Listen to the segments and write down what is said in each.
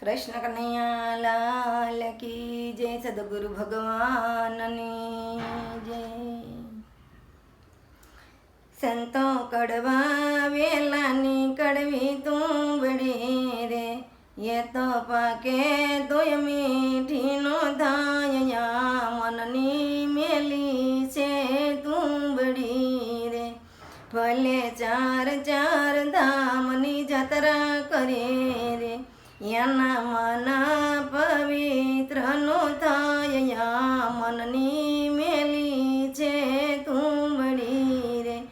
કૃષ્ણ કનૈયા લાલ કી જય, સદગુરુ ભગવાનની જય. સંતો કડવા વેલાની કડવી તું બડી રે, એ તો પાકે તોય મીઠીનો ધાયા મનની મેલી છે તું બડી રે. ભલે ચાર ચાર ધામની જાત્રા કરે રે એના મના પવિત્રનો થાય, યા મનની મેલી છે તું બડી રે.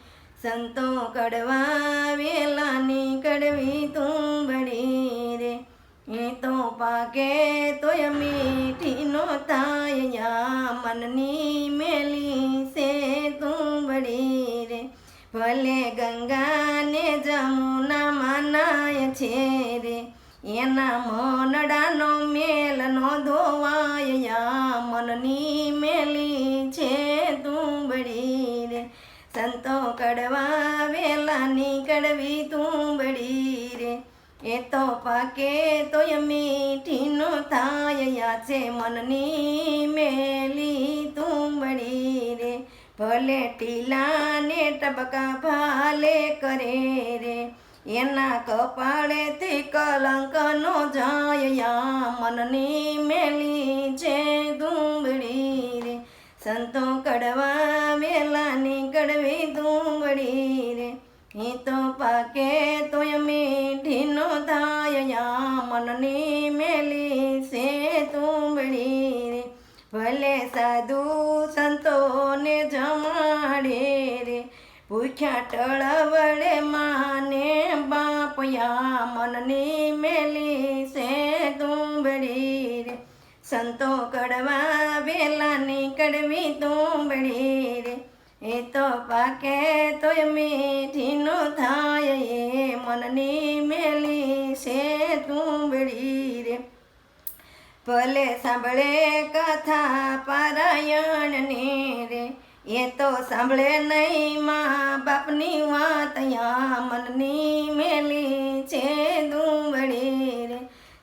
સંતો કડવા વેલાની કડવી તું બડી રે. એ તો પાકે તોય મીઠીનો થાય, યા મનની મેલી છે તું બડી રે. ભલે ગંગાને જમુના માનાય છે રે. એના મનડાનો મેલનો યા મનની મેલી છે તું બડી રે. સંતો કડવા વેલાની કડવી તું બડી રે. એ તો પાકે તોય મીઠીનો થાય છે. મનની મેલી તું બડી રે. ભલે ટીલાને ટબકા ભાલે કરે એના કપાળેથી કલંક નો જાય મનની મેલી છે ધૂંબડી રે. સંતો કડવા વેલાની કડવી ધૂંબડી રે. હી તો પાકે તોય મીઠીનો થાય યા મનની મેલી છે ધૂંબડી રે. ભલે સાધુ ભૂખ્યા ટળવડે માને બાપયા મનની મેલી સે તુંબડી રે. સંતો કડવા વેલાની કડવી તુંબડી રે. એ તો પાકે તોય મીઠીનો થાય એ મનની મેલી સે તુંબડી રે. ભલે સાંભળે કથા પારાયણની રે. એ તો સાંભળે નહીં મા બાપની વાત યા મનની મેલી છે દુંબળી રે.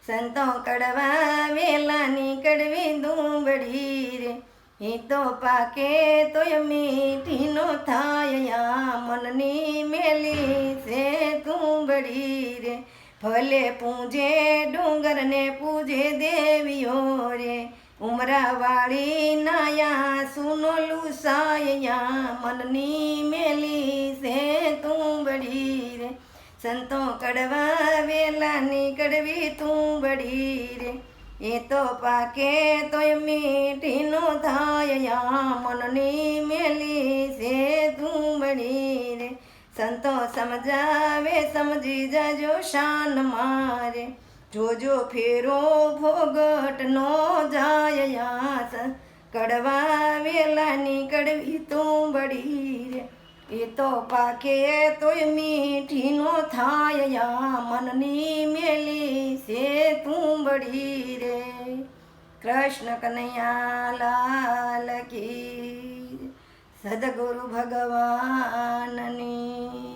સંતો કડવા વેલાની કડવી દુંબળી રે. એ તો પાકે તોય મીઠીનો થાય યા મનની મેલી છે દુંબળી રે. ભલે પૂજે ડુંગરને પૂજે દેવીઓ રે. ઉમરાવાળી નાયા સુનોલું સાયા મનની મેલી છે તુંબડી રે. સંતો કડવા વેલાની કડવી તુંબડી રે. એ તો પાકે તોય મીઠીનો થાય મનની મેલી છે તુંબડી રે. સંતો સમજાવે, સમજી જાજો શાન મારે. જોજો ફેરો ભોગટ નો જાય યાસ. કડવા વેલાની કડવી તું બડી રે. એ તો પાકે તોય મીઠીનો થાય યા. મનની મેલી છે તું બડી રે. કૃષ્ણ કનૈયા લાલ કી. સદગુરુ ભગવાનની